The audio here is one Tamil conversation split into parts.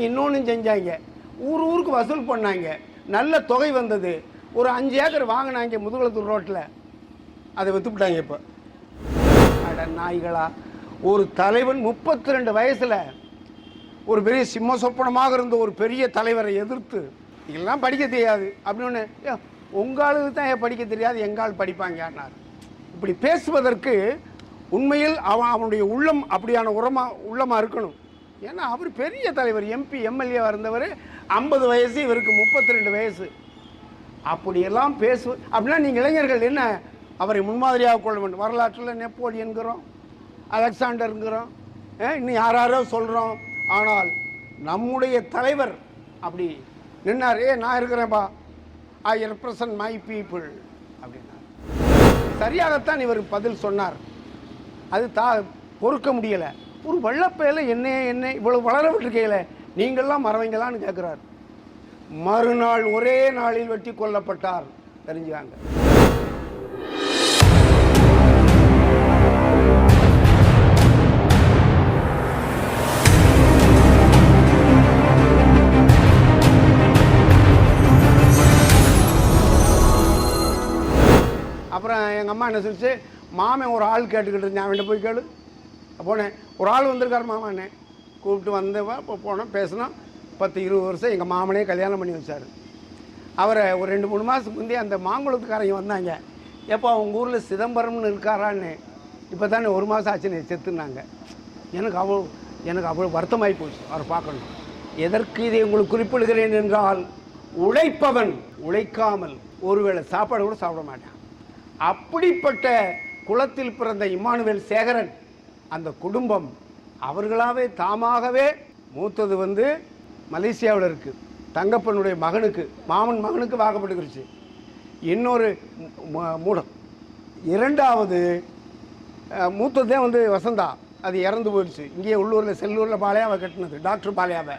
அவங்க இன்னொன்று செஞ்சாங்க. ஊர் ஊருக்கு வசூல் பண்ணாங்க. நல்ல தொகை வந்தது. ஒரு அஞ்சு ஏக்கர் வாங்கினாங்க முதுகுளத்தூர் ரோட்டில் அதை விற்றுப்பிட்டாங்க இப்போ. அட நாய்களா. ஒரு தலைவன் முப்பத்தி ரெண்டு வயசில் ஒரு பெரிய சிம்ம சொப்பனமாக இருந்த ஒரு பெரிய தலைவரை எதிர்த்து இதெல்லாம் படிக்க தெரியாது. அப்படின்னு உங்களுக்கு தான் ஏன் படிக்க தெரியாது எங்கால் படிப்பாங்க? படிப்பாங்கன்னார் இப்படி பேசுவதற்கு உண்மையில் அவன் அவனுடைய உள்ளம் அப்படியான உரமாக உள்ளமாக இருக்கணும். ஏன்னா அவர் பெரிய தலைவர் எம்பி எம்எல்ஏவாக இருந்தவர். ஐம்பது வயசு இவருக்கு முப்பத்தி ரெண்டு வயசு. அப்படியெல்லாம் பேசு அப்படின்னா நீங்கள் இளைஞர்கள் என்ன? அவரை முன்மாதிரியாக கொள்ள வேண்டும். வரலாற்றில் நெப்போலியன்கிறோம் அலெக்சாண்டருங்கிறோம் இன்னும் யாராரோ சொல்கிறோம் ஆனால் நம்முடைய தலைவர் அப்படி நின்னார். ஏ நான் இருக்கிறேன்ப்பா ஐ ரெப்ரசன்ட் மை பீப்புள் அப்படின்னார். சரியாகத்தான் இவர் பதில் சொன்னார். அது தா பொறுக்க முடியலை. ஒரு வெள்ளப்பையில் என்ன என்ன இவ்வளோ வளர விட்டுருக்கையில நீங்கள்லாம் மறவங்களான்னு கேட்குறாரு மறுநாள் ஒரே நாளில் வெட்டி கொல்லப்பட்டார். தெரிஞ்சுக்காங்க. அப்புறம் எங்கள் அம்மா என்ன சொல்லிச்சு? மாமன் ஒரு ஆள் கேட்டுக்கிட்டு இருந்தேன். அவன்கிட்ட போய் கேளு. போனேன் ஒரு ஆள் வந்திருக்காரு மாமாண்ணே. கூப்பிட்டு வந்தவா இப்போ போனோம் பேசினோம். பத்து இருபது வருஷம் எங்கள் மாமனே கல்யாணம் பண்ணி வச்சார். அவரை ஒரு ரெண்டு மூணு மாதத்துக்கு முந்தைய அந்த மாங்குளத்துக்காரங்க வந்தாங்க. எப்போ அவங்க ஊரில் சிதம்பரம்னு இருக்காரான்னு இப்போ தானே ஒரு மாதம் ஆச்சுன்னு செத்துனாங்க. எனக்கு அவ்வளோ எனக்கு அவ்வளோ வருத்தமாகி போச்சு அவரை பார்க்கணும். எதற்கு இதை உங்களுக்கு குறிப்பிடுகிறேன் என்றால் உழைப்பவன் உழைக்காமல் ஒருவேளை சாப்பாடு கூட சாப்பிட மாட்டான். அப்படிப்பட்ட குளத்தில் பிறந்த இம்மானுவேல் சேகரன் அந்த குடும்பம் அவர்களாகவே தாமாகவே மூத்தது வந்து மலேசியாவில் இருக்குது தங்கப்பனுடைய மகனுக்கு மாமன் மகனுக்கு வாக்கப்பட்டுக்கிருச்சு இன்னொரு மூடம் இரண்டாவது மூத்ததே வந்து வசந்தா. அது இறந்து போயிடுச்சு. இங்கேயே உள்ளூரில் செல்லூரில் பாலையாவை கட்டினது டாக்டர் பாலையாவை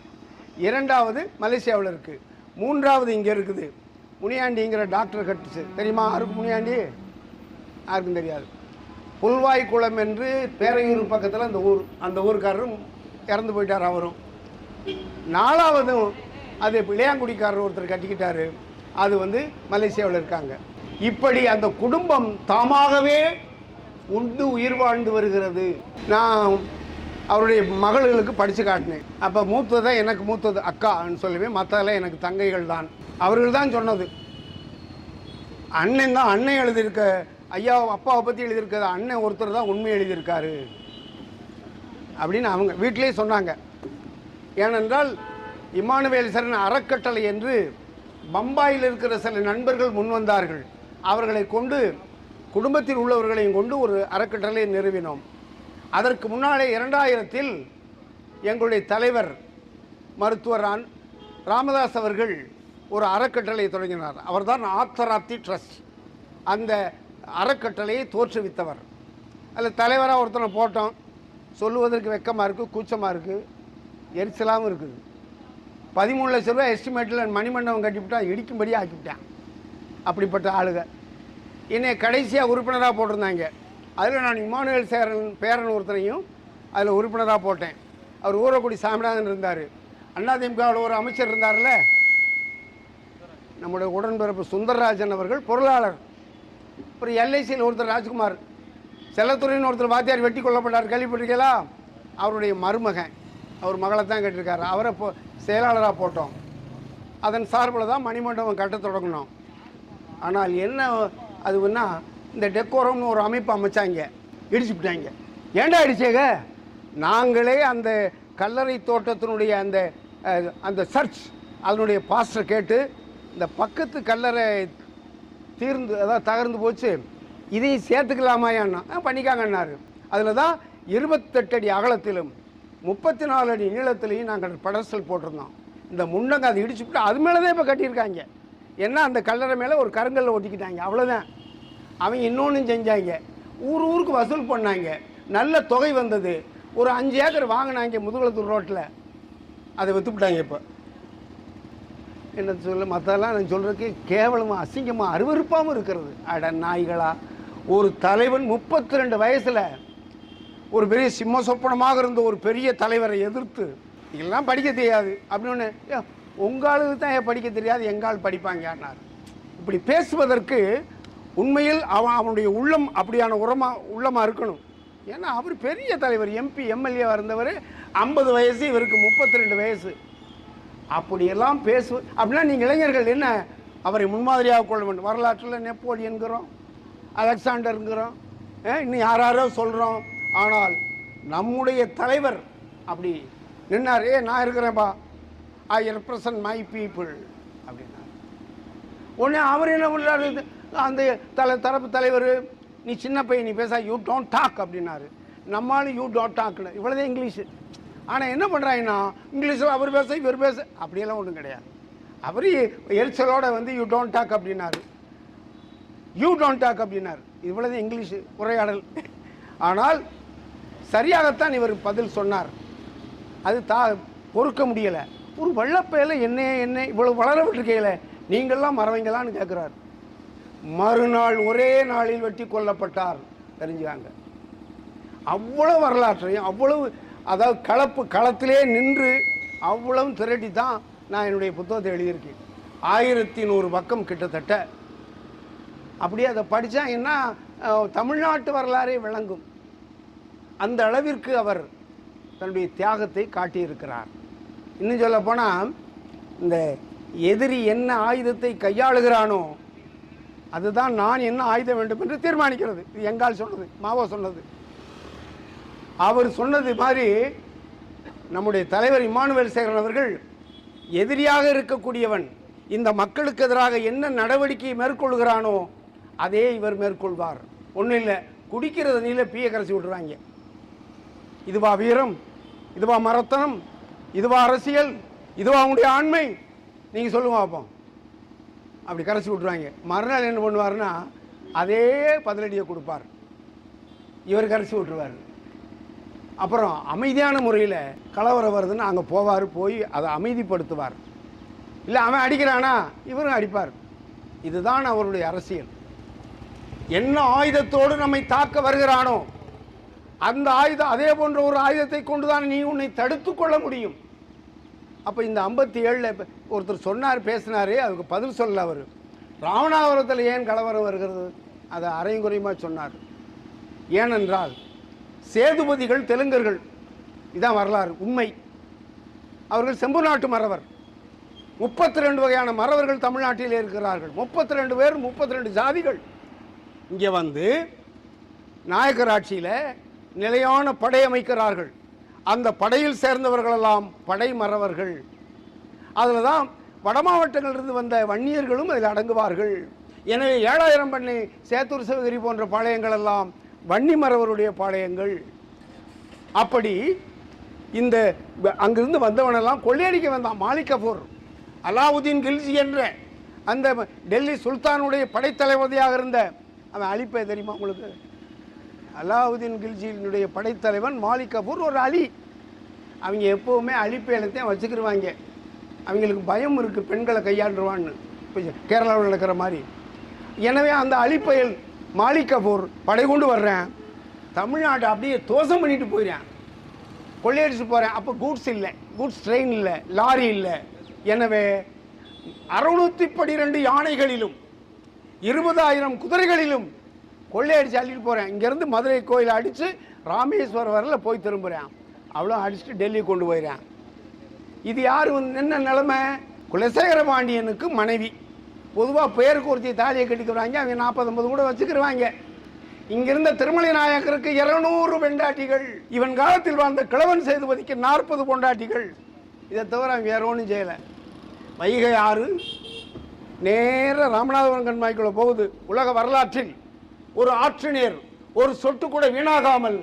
இரண்டாவது மலேசியாவில் இருக்குது மூன்றாவது இங்கே இருக்குது. முனியாண்டிங்கிற டாக்டர் கட்டுச்சு. தெரியுமா? யாருக்கு முனியாண்டி? யாருக்கும் தெரியாது. புல்வாய் குளம் என்று பேரையூர் பக்கத்தில் அந்த ஊர் அந்த ஊருக்காரரும் இறந்து போயிட்டார் அவரும். நாலாவதும் அது இளையாங்குடிக்காரர் ஒருத்தர் கட்டிக்கிட்டார். அது வந்து மலேசியாவில் இருக்காங்க. இப்படி அந்த குடும்பம் தாமாகவே உண்டு உயிர் வாழ்ந்து வருகிறது. நான் அவருடைய மகள்களுக்கு படித்து காட்டினேன். அப்போ மூத்தது தான் எனக்கு மூத்தது அக்கான்னு சொல்லுவேன் மற்றதெல்லாம் எனக்கு தங்கைகள் தான். அவர்கள் தான் சொன்னது. அண்ணன் தான் அண்ணன் எழுதியிருக்க ஐயா அப்பாவை பற்றி எழுதியிருக்காரு அண்ணன் ஒருத்தர் தான் உண்மை எழுதியிருக்காரு. அப்படின்னு அவங்க வீட்டிலேயே சொன்னாங்க. ஏனென்றால் இமானுவேல் சரண் அறக்கட்டளை என்று பம்பாயில் இருக்கிற சில நண்பர்கள் முன் வந்தார்கள். அவர்களை கொண்டு குடும்பத்தில் உள்ளவர்களையும் கொண்டு ஒரு அறக்கட்டளை நிறுவினோம். அதற்கு முன்னாலே இரண்டாயிரத்தில் எங்களுடைய தலைவர் மருத்துவர் ரான் ராமதாஸ் அவர்கள் ஒரு அறக்கட்டளை தொடங்கினார். அவர்தான் ஆத்தராத்தி ட்ரஸ்ட். அந்த அறக்கட்டளையை தோற்றுவித்தவர். அதில் தலைவராக ஒருத்தனை போட்டோம். சொல்லுவதற்கு வெக்கமாக இருக்குது கூச்சமாக இருக்குது எரிச்சலாகவும் இருக்குது. பதிமூணு லட்ச ரூபாய் எஸ்டிமேட்டில் மணிமண்டபம் கட்டிவிட்டான் இடிக்கும்படியாக ஆக்கிவிட்டான். அப்படிப்பட்ட ஆளுக. என்னை கடைசியாக உறுப்பினராக போட்டிருந்தாங்க. அதில் நான் இமானுவேல் சேரன் பேரன் ஒருத்தனையும் அதில் உறுப்பினராக போட்டேன். அவர் ஊரக்குடி சாமிநாதன் இருந்தார். அதிமுகவில் ஒரு அமைச்சர் இருந்தார்ல. நம்முடைய உடன்பிறப்பு சுந்தரராஜன் அவர்கள் பொருளாளர். அப்புறம் எல்ஐசியில் ஒருத்தர் ராஜ்குமார் செல்லத்துறைன்னு ஒருத்தர் வாத்தியார் வெட்டி கொல்லப்பட்டார். கேள்விப்பட்டிருக்கீங்களா? அவருடைய மருமகன். அவர் மகளை தான் கேட்டிருக்காரு. அவரை போ செயலாளராக போட்டோம். அதன் சார்பில் தான் மணிமண்டபம் கட்ட தொடங்கினோம். ஆனால் என்ன அதுன்னா இந்த டெக்கோரம்னு ஒரு அமைப்பு அமைச்சாங்க. இடிச்சுவிட்டாங்க ஏன்டா அடிச்சேங்க நாங்களே அந்த கல்லறை தோட்டத்தினுடைய அந்த அந்த சர்ச் அதனுடைய பாஸ்டர் கேட்டு இந்த பக்கத்து கல்லறை தீர்ந்து அதாவது தகர்ந்து போச்சு. இதையும் சேர்த்துக்கலாமாயான்னா ஆ பண்ணிக்காங்கன்னாரு. அதில் தான் இருபத்தெட்டு அடி அகலத்திலும் முப்பத்தி நாலு அடி நீளத்திலையும் நாங்கள் படசல் போட்டிருந்தோம். இந்த முன்னங்க அதை இடிச்சுவிட்டு அது மேலே தான் இப்போ கட்டியிருக்காங்க. ஏன்னா அந்த கல்லறை மேலே ஒரு கருங்கல்ல ஒட்டிக்கிட்டாங்க. அவ்வளோதான் அவங்க இன்னொன்று செஞ்சாங்க. ஊர் ஊருக்கு வசூல் பண்ணாங்க. நல்ல தொகை வந்தது. ஒரு அஞ்சு ஏக்கர் வாங்கினாங்க முதுகுளத்தூர் ரோட்டில் அதை விற்றுப்பிட்டாங்க இப்போ. என்ன சொல்ல மற்றெல்லாம் நான் சொல்கிறதுக்கு கேவலமாக அசிங்கமாக அருவருப்பாகவும் இருக்கிறது. அட நாய்களா ஒரு தலைவன் முப்பத்தி ரெண்டு வயசில் ஒரு பெரிய சிம்ம சொப்பனமாக இருந்த ஒரு பெரிய தலைவரை எதிர்த்து இதெல்லாம் படிக்க தெரியாது. அப்படின்னு "ஏ, ஆளுக்கு தான் ஏன் படிக்க தெரியாது எங்கால் ஆள் படிப்பாங்கன்னார் இப்படி பேசுவதற்கு உண்மையில் அவன் அவனுடைய உள்ளம் அப்படியான உரமாக உள்ளமாக இருக்கணும். ஏன்னா அவர் பெரிய தலைவர் எம்பி எம்எல்ஏ இருந்தவர் ஐம்பது வயசு இவருக்கு முப்பத்தி ரெண்டு வயசு. அப்படியெல்லாம் பேசு அப்படின்னா நீங்கள் இளைஞர்கள் என்ன? அவரை முன்மாதிரியாக கொள்ள வேண்டும். வரலாற்றில் நெப்போலியன்கிறோம் அலெக்சாண்டருங்கிறோம் இன்னும் யாராரோ சொல்கிறோம் ஆனால் நம்முடைய தலைவர் அப்படி நின்னார். ஏ நான் இருக்கிறேன்ப்பா ஐ ரெப்ரசன்ட் மை பீப்புள் அப்படின்னா உடனே அவர் என்ன பண்ணாரு அந்த தலை தரப்பு தலைவர் நீ சின்ன பையன் நீ பேச யூ டோன்ட் டாக் அப்படின்னாரு. நம்மளும் யூ டோன்ட் டாக்னு இவ்வளோதான் இங்கிலீஷு. ஆனால் என்ன பண்ணுறாங்கன்னா இங்கிலீஷில் அவர் பேச இவர் பேச அப்படியெல்லாம் ஒன்றும் கிடையாது. அவர் எரிச்சலோட வந்து யூ டோன்ட் டாக் அப்படின்னாரு. யூ டோன்ட் டாக் அப்படின்னாரு. இவ்வளவு இங்கிலீஷ் உரையாடல். ஆனால் சரியாகத்தான் இவர் பதில் சொன்னார். அது தா பொறுக்க முடியலை. ஒரு வெள்ளப்பையில என்ன என்ன இவ்வளவு வளர விட்டுருக்கையில் நீங்கள்லாம் மறவைங்களான்னு கேட்குறாரு மறுநாள் ஒரே நாளில் வெட்டி கொல்லப்பட்டார். தெரிஞ்சுக்காங்க. அவ்வளவு வரலாற்றையும் அவ்வளவு அதாவது களப்பு களத்திலே நின்று அவ்வளவு திரட்டி தான் நான் என்னுடைய புத்தகத்தை எழுதியிருக்கேன். ஆயிரத்தி நூறு பக்கம் கிட்டத்தட்ட. அப்படியே அதை படித்தா என்ன தமிழ்நாட்டு வரலாறே விளங்கும். அந்த அளவிற்கு அவர் தன்னுடைய தியாகத்தை காட்டியிருக்கிறார். இன்னும் சொல்ல போனால் இந்த எதிரி என்ன ஆயுதத்தை கையாளுகிறானோ அதுதான் நான் என்ன ஆயுதம் வேண்டும் என்று தீர்மானிக்கிறது. இது எங்கால் சொன்னது மாவோ சொன்னது அவர் சொன்னது மாதிரி நம்முடைய தலைவர் இமானுவேல் சேகரன் அவர்கள் எதிரியாக இருக்கக்கூடியவன் இந்த மக்களுக்கு எதிராக என்ன நடவடிக்கையை மேற்கொள்கிறானோ அதே இவர் மேற்கொள்வார். ஒன்றும் இல்லை குடிக்கிறது நீல பீய கரைச்சி விட்டுருவாங்க இதுவா வீரம் இதுவா மரத்தனம் இதுவா அரசியல் இதுவா உங்களுடைய ஆண்மை. நீங்கள் சொல்லுங்க பார்ப்போம் அப்படி கரைச்சி விட்ருவாங்க மறுநாள் என்ன பண்ணுவாருன்னா அதே பதிலடியை கொடுப்பார். இவர் கரைச்சி விட்டுருவார். அப்புறம் அமைதியான முறையில் கலவரம் வருதுன்னு அங்கே போவார் போய் அதை அமைதிப்படுத்துவார். இல்லை அவன் அடிக்கிறானா? இவரும் அடிப்பார். இதுதான் அவருடைய அரசியல். என்ன ஆயுதத்தோடு நம்மை தாக்க வருகிறானோ அந்த ஆயுதம் அதே போன்ற ஒரு ஆயுதத்தை கொண்டு தான் நீ உன்னை தடுத்து கொள்ள முடியும். அப்போ இந்த ஐம்பத்தி ஏழில் ஒருத்தர் சொன்னார் பேசினாரே அதுக்கு பதில் சொல்ல அவர். ராமநாதபுரத்தில் ஏன் கலவரம் வருகிறது? அதை அரையும் குறையுமா சொன்னார். ஏனென்றால் சேதுபதிகள் தெலுங்கர்கள். இதான் வரலாறு உண்மை. அவர்கள் செம்பு நாட்டு மறவர். முப்பத்தி ரெண்டு வகையான மறவர்கள் தமிழ்நாட்டில் இருக்கிறார்கள். முப்பத்தி ரெண்டு பேர் முப்பத்தி ரெண்டு ஜாதிகள். இங்கே வந்து நாயக்கர் ஆட்சியில் நிலையான படை அமைக்கிறார்கள். அந்த படையில் சேர்ந்தவர்களெல்லாம் படை மறவர்கள். அதில் தான் வட மாவட்டங்களிலிருந்து வந்த வன்னியர்களும் அதில் அடங்குவார்கள். எனவே ஏழாயிரம் பண்ணி சேத்தூர் சிவகிரி போன்ற பாளையங்கள் எல்லாம் வன்னிமரவருடைய பாளையங்கள். அப்படி இந்த அங்கிருந்து வந்தவனெல்லாம் கொள்ளையடிக்க வந்தான் மாலிக் கபூர். அலாவுதீன் கில்ஜி என்ற அந்த டெல்லி சுல்தானுடைய படைத்தளபதியாக இருந்த அவன் அழிப்பே தெரியுமா உங்களுக்கு? அலாவுதீன் கில்ஜியினுடைய படைத்தலைவன் மாலிக் கபூர் ஒரு அலி. அவங்க எப்போவுமே அழிப்பேலத்தையும் வச்சுக்கிடுவாங்க அவங்களுக்கு பயம் இருக்குது பெண்களை கையாண்டுருவான்னு. இப்போ கேரளாவில் நடக்கிற மாதிரி. எனவே அந்த அழிப்பயல் மாலிக் கபூர் படை கொண்டு வர்றேன். தமிழ்நாட்டை அப்படியே தோசம் பண்ணிட்டு போயிடுறேன். கொள்ளையடிச்சு போகிறேன் அப்போ கூட்ஸ் இல்லை. கூட்ஸ் ட்ரெயின் இல்லை. லாரி இல்லை. எனவே அறுநூத்தி பனிரெண்டு யானைகளிலும் இருபதாயிரம் குதிரைகளிலும் கொள்ளையடிச்சு அள்ளிட்டு போகிறேன் இங்கேருந்து மதுரை கோயில் அடித்து ராமேஸ்வரம் வரல போய் திரும்புகிறேன் அவ்வளோ அடிச்சுட்டு டெல்லி கொண்டு போயிடுறேன். இது யார் வந்து என்ன நிலமை? குலசேகர பாண்டியனுக்கு மனைவி. பொதுவாக பேருக்கு ஒருத்தி தாலியை கட்டிக்கிறாங்க அவங்க நாற்பது ஐம்பது கூட வச்சுக்கிருவாங்க. இங்கிருந்த திருமலை நாயக்கருக்கு இருநூறு பெண்டாட்டிகள் இவன் காலத்தில் வாழ்ந்த கிழவன் சேதுபதிக்கு நாற்பது பொண்டாட்டிகள். இதை தவிர அவன் வேற ஒன்றும் செய்யலை. வைகை ஆறு நேர ராமநாதபுரம் கண்மாய்க்குள்ள போகுது. உலக வரலாற்றில் ஒரு ஆற்று ஒரு சொட்டு கூட வீணாகாமல்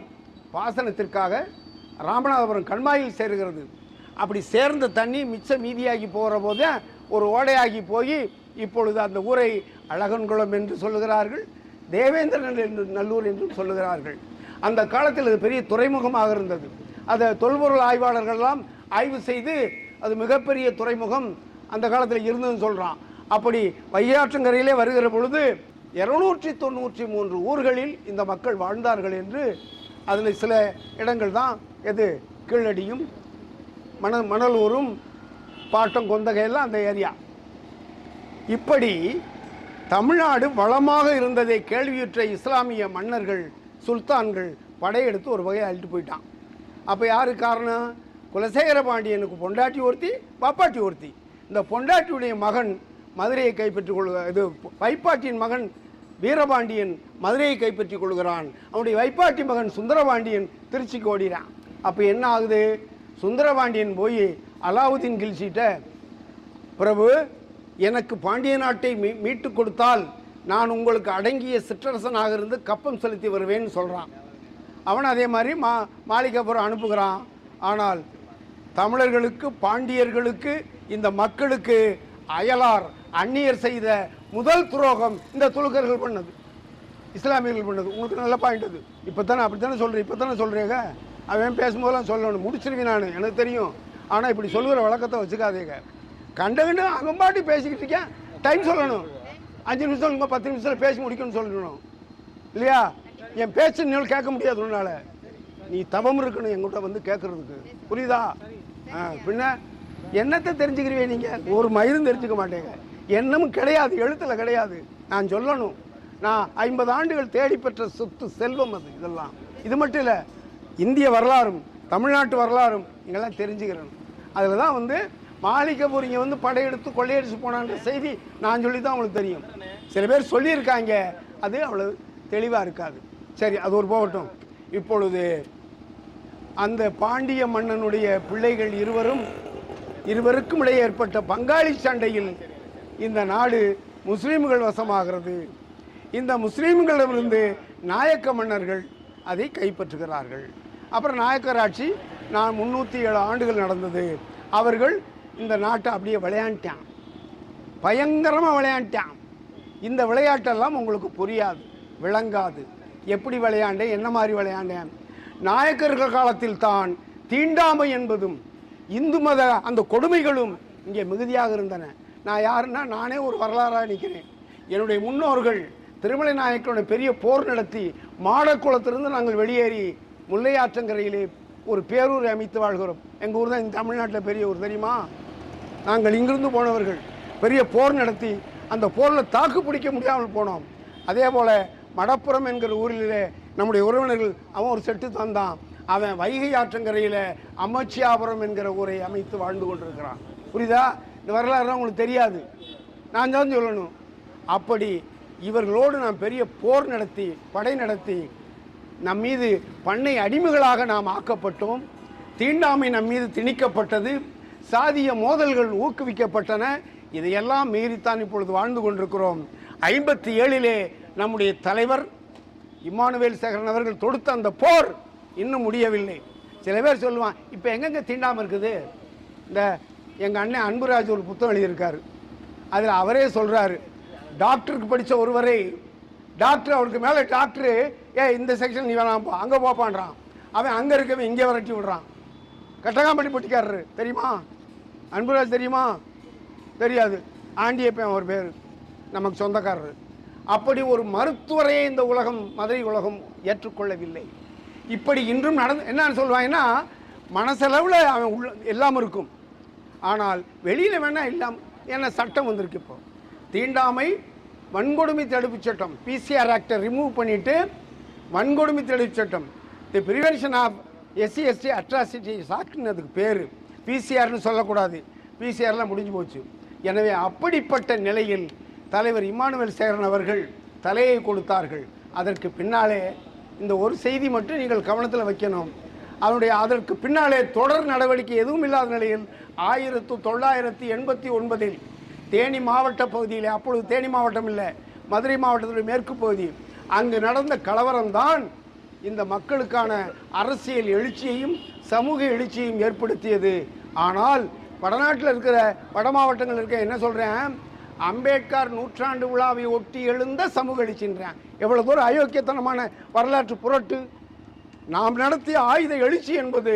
பாசனத்திற்காக ராமநாதபுரம் கண்மாயில் சேருகிறது. அப்படி சேர்ந்த தண்ணி மிச்சம் மீதியாகி போகிற போது ஒரு ஓடையாகி போய் இப்பொழுது அந்த ஊரை அழகன்குளம் என்று சொல்லுகிறார்கள் தேவேந்திரன் என்று நல்லூர் என்றும் சொல்லுகிறார்கள். அந்த காலத்தில் அது பெரிய துறைமுகமாக இருந்தது. அதை தொல்பொருள் ஆய்வாளர்கள்லாம் ஆய்வு செய்து அது மிகப்பெரிய துறைமுகம் அந்த காலத்தில் இருந்ததுன்னு சொல்கிறான் அப்படி வையாற்றங்கரையிலே வருகிற பொழுது இருநூற்றி தொண்ணூற்றி மூன்று ஊர்களில் இந்த மக்கள் வாழ்ந்தார்கள் என்று அதில் சில இடங்கள் தான் எது? கீழடியும் மண மணலூரும் பாட்டம் கொந்தகையெல்லாம் அந்த ஏரியா. இப்படி தமிழ்நாடு வளமாக இருந்ததை கேள்வியுற்ற இஸ்லாமிய மன்னர்கள் சுல்தான்கள் படையெடுத்து ஒரு வகையை அழிட்டு போயிட்டான். அப்போ யார் காரணம்? குலசேகர பாண்டியனுக்கு பொண்டாட்டி ஒருத்தி பாப்பாட்டி ஒருத்தி. இந்த பொண்டாட்டியுடைய மகன் மதுரையை கைப்பற்றிக் கொள்க இது வைப்பாட்டியின் மகன் வீரபாண்டியன் மதுரையை கைப்பற்றிக் கொள்கிறான். அவனுடைய வைப்பாட்டி மகன் சுந்தரபாண்டியன் திருச்சிக்கு ஓடிறான். அப்போ என்ன ஆகுது? சுந்தரபாண்டியன் போய் அலாவுதீன் கில்சிட்ட பிரபு எனக்கு பாண்டிய நாட்டை மீ மீட்டு கொடுத்தால் நான் உங்களுக்கு அடங்கிய சிற்றரசனாக இருந்து கப்பம் செலுத்தி வருவேன்னு சொல்கிறான் அவன் அதே மாதிரி மா மாளிகாபுரம் அனுப்புகிறான். ஆனால் தமிழர்களுக்கு பாண்டியர்களுக்கு இந்த மக்களுக்கு அயலார் அந்நியர் செய்த முதல் துரோகம் இந்த துலுக்கர்கள் பண்ணது. இஸ்லாமியர்கள் பண்ணது. உங்களுக்கு நல்ல பாயிண்ட் அது. இப்போ தானே அப்படி தானே சொல்கிறேன் இப்போ தானே சொல்கிறீங்க அவன் பேசும்போதெல்லாம் சொல்லணும். முடிச்சிருவேன் நான். எனக்கு தெரியும். ஆனால் இப்படி சொல்லுகிற வழக்கத்தை வச்சுக்காதேங்க. கண்ட கண்டு அகம்பாட்டி பேசிக்கிட்டு இருக்கேன். டைம் சொல்லணும். அஞ்சு நிமிஷம் சொல்லுங்க பத்து நிமிஷத்தில் பேசி முடிக்கணும்னு சொல்லணும் இல்லையா? என் பேச்சு நீ கேட்க முடியாது உன்னால. நீ தவம் இருக்கணும் எங்கிட்ட வந்து கேட்கறதுக்கு. புரியுதா? ஆ பின்ன என்னத்தை தெரிஞ்சுக்கிறீங்க நீங்கள் ஒரு மயிரும் தெரிஞ்சுக்க மாட்டேங்க. என்னமும் கிடையாது எழுத்தில் கிடையாது. நான் சொல்லணும். நான் ஐம்பது ஆண்டுகள் தேடி பெற்ற சொத்து செல்வம் அது இதெல்லாம். இது மட்டும் இல்லை இந்திய வரலாறும் தமிழ்நாட்டு வரலாறும் இங்கெல்லாம் தெரிஞ்சுக்கிறணும் அதில் தான் வந்து மாளிகைப்பூர் இங்கே வந்து படையெடுத்து கொள்ளையடிச்சு போனான்ற செய்தி நான் சொல்லி தான் உங்களுக்கு தெரியும். சில பேர் சொல்லியிருக்காங்க. அது அவ்வளோ தெளிவாக இருக்காது. சரி அது ஒரு போகட்டும். இப்பொழுது அந்த பாண்டிய மன்னனுடைய பிள்ளைகள் இருவரும் இருவருக்கும் இடையே ஏற்பட்ட பங்காளி சண்டையில் இந்த நாடு முஸ்லீம்கள் வசமாகிறது. இந்த முஸ்லீம்களிடமிருந்து நாயக்க மன்னர்கள் அதை கைப்பற்றுகிறார்கள். அப்புறம் நாயக்கராட்சி நான் முந்நூற்றி ஏழு ஆண்டுகள் நடந்தது. அவர்கள் இந்த நாட்டை அப்படியே விளையாண்டான் பயங்கரமாக விளையாண்டான் இந்த விளையாட்டெல்லாம் உங்களுக்கு புரியாது விளங்காது. எப்படி விளையாண்டேன் என்ன மாதிரி விளையாண்டேன்? நாயக்கர்கள் காலத்தில் தான் தீண்டாமை என்பதும் இந்து மத அந்த கொடுமைகளும் இங்கே மிகுதியாக இருந்தன. நான் யாருன்னா நானே ஒரு வரலாறாக நிற்கிறேன். என்னுடைய முன்னோர்கள் திருமலை நாயக்கனுடைய பெரிய போர் நடத்தி மாடக்குளத்திலிருந்து நாங்கள் வெளியேறி முல்லையாற்றங்கரையிலே ஒரு பேரூரை அமைத்து வாழ்கிறோம். எங்கள் ஊர் தான் இந்த தமிழ்நாட்டில் பெரிய ஊர் தெரியுமா? நாங்கள் இங்கிருந்து போனவர்கள் பெரிய போர் நடத்தி அந்த போரில் தாக்கு பிடிக்க முடியாமல் போனோம். அதே போல் மடப்புறம் என்கிற ஊரிலே நம்முடைய உறவினர்கள் அவன் ஒரு செட்டு தந்தான். அவன் வைகை ஆற்றங்கரையில் அமைச்சியாபுரம் என்கிற ஊரை அமைத்து வாழ்ந்து கொண்டிருக்கிறான். புரியுதா? இந்த வரலாறுலாம் உங்களுக்கு தெரியாது. நான் தான் சொல்லணும். அப்படி இவர்களோடு நாம் பெரிய போர் நடத்தி படை நடத்தி நம் மீது பண்ணை அடிமைகளாக நாம் ஆக்கப்பட்டோம். தீண்டாமை நம் மீது திணிக்கப்பட்டது. சாதிய மோதல்கள் ஊக்குவிக்கப்பட்டன. இதையெல்லாம் மீறித்தான் இப்பொழுது வாழ்ந்து கொண்டிருக்கிறோம். ஐம்பத்தி ஏழிலே நம்முடைய தலைவர் இம்மானுவேல் சேகரன் அவர்கள் தொடுத்த அந்த போர் இன்னும் முடியவில்லை. சில பேர் சொல்லுவான் இப்போ எங்கெங்கே தீண்டாமல் இருக்குது? இந்த எங்கள் அண்ணன் அன்புராஜ் ஒரு புத்தகம் எழுதியிருக்கார். அதில் அவரே சொல்கிறாரு டாக்டருக்கு படித்த ஒருவரை டாக்டர் அவருக்கு மேலே டாக்டரு ஏ இந்த செக்ஷன் நீ வேணாம்ப்பா அங்கே போப்பான்றான் அவன் அங்கே இருக்கவன் இங்கே விரட்டி விடுறான். கட்டகாம்பட்டி பொட்டிக்காரரு தெரியுமா? அன்புராஜ் தெரியுமா? தெரியாது. ஆண்டியப்பன் அவர் பேர். நமக்கு சொந்தக்காரர். அப்படி ஒரு மருத்துவரையே இந்த உலகம் மதுரை உலகம் ஏற்றுக்கொள்ளவில்லை. இப்படி இன்றும் நடந்து என்னன்னு சொல்லுவாங்கன்னா மனசளவில் அவன் உள்ள எல்லாம் இருக்கும். ஆனால் வெளியில் வேணால் இல்லாம ஏன்னா சட்டம் வந்திருக்கு இப்போ. தீண்டாமை வன்கொடுமை தடுப்பு சட்டம் பிசிஆர் ஆக்டை ரிமூவ் பண்ணிவிட்டு வன்கொடுமை தடுப்பு சட்டம். The prevention of SC ST atrocities ஆக்ட்னு அதுக்கு பேர். பிசிஆர்னு சொல்லக்கூடாது. பிசிஆர்லாம் முடிஞ்சு போச்சு. எனவே அப்படிப்பட்ட நிலையில் தலைவர் இமானுவேல் சேரன் அவர்கள் தலையை கொடுத்தார்கள். அதற்கு பின்னாலே இந்த ஒரு செய்தி மட்டும் நீங்கள் கவனத்தில் வைக்கணும். அதனுடைய அதற்கு பின்னாலே தொடர் நடவடிக்கை எதுவும் இல்லாத நிலையில் ஆயிரத்து தொள்ளாயிரத்து எண்பத்தி ஒன்பதில் தேனி மாவட்ட பகுதியில் அப்பொழுது தேனி மாவட்டம் இல்லை மதுரை மாவட்டத்துடைய மேற்கு பகுதி அங்கு நடந்த கலவரம்தான் இந்த மக்களுக்கான அரசியல் எழுச்சியையும் சமூக எழுச்சியையும் ஏற்படுத்தியது. ஆனால் வடநாட்டில் இருக்கிற வட மாவட்டங்கள் இருக்க என்ன சொல்கிறேன் அம்பேத்கர் நூற்றாண்டு விழாவை ஒட்டி எழுந்த சமூக எழுச்சின்றேன் எவ்வளோ தூரம் அயோக்கியத்தனமான வரலாற்று புரட்டு. நாம் நடத்திய ஆயுத எழுச்சி என்பது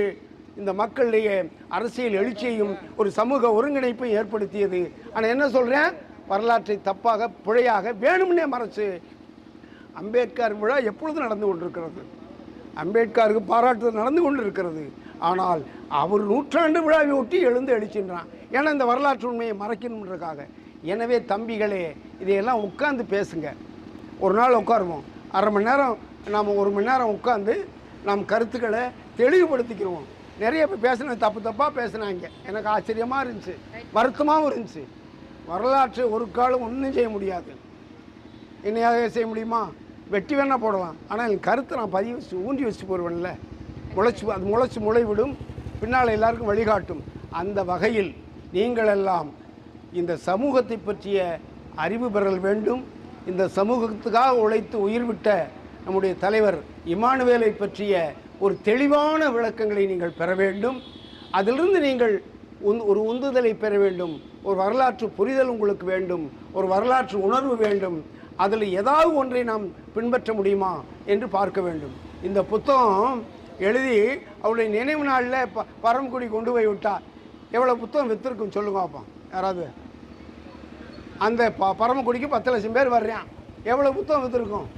இந்த மக்களிடையே அரசியல் எழுச்சியையும் ஒரு சமூக ஒருங்கிணைப்பையும் ஏற்படுத்தியது. ஆனால் என்ன சொல்கிறேன் வரலாற்றை தப்பாக பிழையாக வேணும்னே மறைச்சு அம்பேத்கர் விழா எப்பொழுது நடந்து கொண்டிருக்கிறது? அம்பேத்கருக்கு பாராட்டுதல் நடந்து கொண்டிருக்கிறது. ஆனால் அவர் நூற்றாண்டு விழாவை ஒட்டி எழுந்து அடிச்சின்றான் ஏன்னா இந்த வரலாற்று உண்மையை மறைக்கணுன்றக்காக எனவே தம்பிகளே இதையெல்லாம் உட்காந்து பேசுங்க. ஒரு நாள் உட்காருவோம். அரை மணி நேரம் நாம் ஒரு மணி நேரம் உட்காந்து நம் கருத்துக்களை தெளிவுபடுத்திக்கிறோம் நிறைய பேர் பேசின தப்பு தப்பாக பேசினாங்க. எனக்கு ஆச்சரியமாக இருந்துச்சு. வருத்தமாகவும் இருந்துச்சு. வரலாற்று ஒரு காலம் ஒன்றும் செய்ய முடியாது. என்னையாக செய்ய முடியுமா? வெட்டி வேணால் போடலாம். ஆனால் என் கருத்தை நான் பதிவு வச்சு ஊண்டி வச்சு போடுவேன்ல முளைச்சி அது முளைச்சி முளைவிடும். பின்னால் எல்லாருக்கும் வழிகாட்டும். அந்த வகையில் நீங்கள் எல்லாம் இந்த சமூகத்தை பற்றிய அறிவு பெறல் வேண்டும். இந்த சமூகத்துக்காக உழைத்து உயிர் விட்ட நம்முடைய தலைவர் இமானுவேலை பற்றிய ஒரு தெளிவான விளக்கங்களை நீங்கள் பெற வேண்டும். அதிலிருந்து நீங்கள் ஒரு உந்துதலை பெற வேண்டும். ஒரு வரலாற்று புரிதல் உங்களுக்கு வேண்டும். ஒரு வரலாற்று உணர்வு வேண்டும். அதில் ஏதாவது ஒன்றை நாம் பின்பற்ற முடியுமா என்று பார்க்க வேண்டும். இந்த புத்தகம் எழுதி அவருடைய நினைவு நாளில் ப பரமக்குடி கொண்டு போய் விட்டா. எவ்வளோ புத்தகம் விற்றுருக்கும் சொல்லுங்க அப்பா யாராவது? அந்த ப பரமக்குடிக்கு பத்து லட்சம் பேர் வர்றான். எவ்வளோ புத்தகம் விற்றுருக்கும்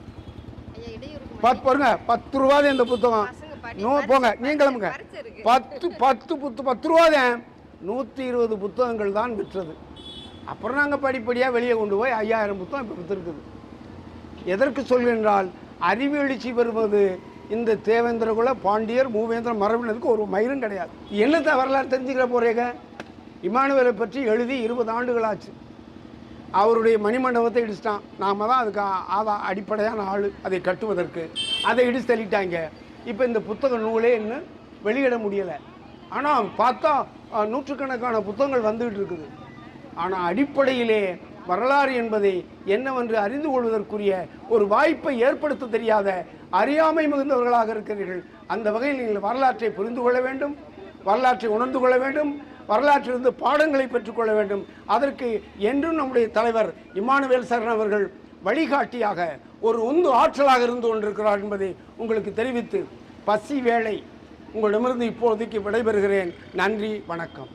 பத்து பாருங்க பத்து ரூபாதே இந்த புத்தகம். நூ போங்க நீங்க கிளம்புங்க. பத்து பத்து புத்து பத்து ரூபாதேன் நூற்றி இருபது புத்தகங்கள் தான் விற்றது. அப்புறம் நாங்கள் படிப்படியாக வெளியே கொண்டு போய் ஐயாயிரம் புத்தகம் இப்போ விற்றுருக்குது எதற்கு சொல்கின்றால் அறிவு எழுச்சி பெறுவது இந்த தேவேந்திரகுல பாண்டியர் மூவேந்திர மரபினருக்கு ஒரு மயிரும் கிடையாது. என்னத்தை வரலாறு தெரிஞ்சுக்கிற போறீங்க? இமானுவேலை பற்றி எழுதி இருபது ஆண்டுகளாச்சு. அவருடைய மணிமண்டபத்தை இடிச்சிட்டான். நாம தான் அதுக்கு ஆதா அடிப்படையான ஆள். அதை கட்டுவதற்கு. அதை இடிச்சு தள்ளிட்டாங்க. இப்போ இந்த புத்தக நூலே இன்னும் வெளியிட முடியலை. ஆனால் பார்த்தா நூற்றுக்கணக்கான புத்தகங்கள் வந்துகிட்டு இருக்குது. ஆனால் அடிப்படையிலே வரலாறு என்பதை என்னவென்று அறிந்து கொள்வதற்குரிய ஒரு வாய்ப்பை ஏற்படுத்த தெரியாத அறியாமை மிகுந்தவர்களாக இருக்கிறீர்கள். அந்த வகையில் நீங்கள் வரலாற்றை புரிந்து கொள்ள வேண்டும் வரலாற்றை உணர்ந்து கொள்ள வேண்டும் வரலாற்றிலிருந்து பாடங்களை பெற்றுக்கொள்ள வேண்டும். அதற்கு என்றும் நம்முடைய தலைவர் இமானுவேல் சரண் அவர்கள் வழிகாட்டியாக ஒரு உந்து ஆற்றலாக இருந்து கொண்டிருக்கிறார் என்பதை உங்களுக்கு தெரிவித்து பசி வேளை உங்களிடமிருந்து இப்போதைக்கு விடைபெறுகிறேன். நன்றி வணக்கம்.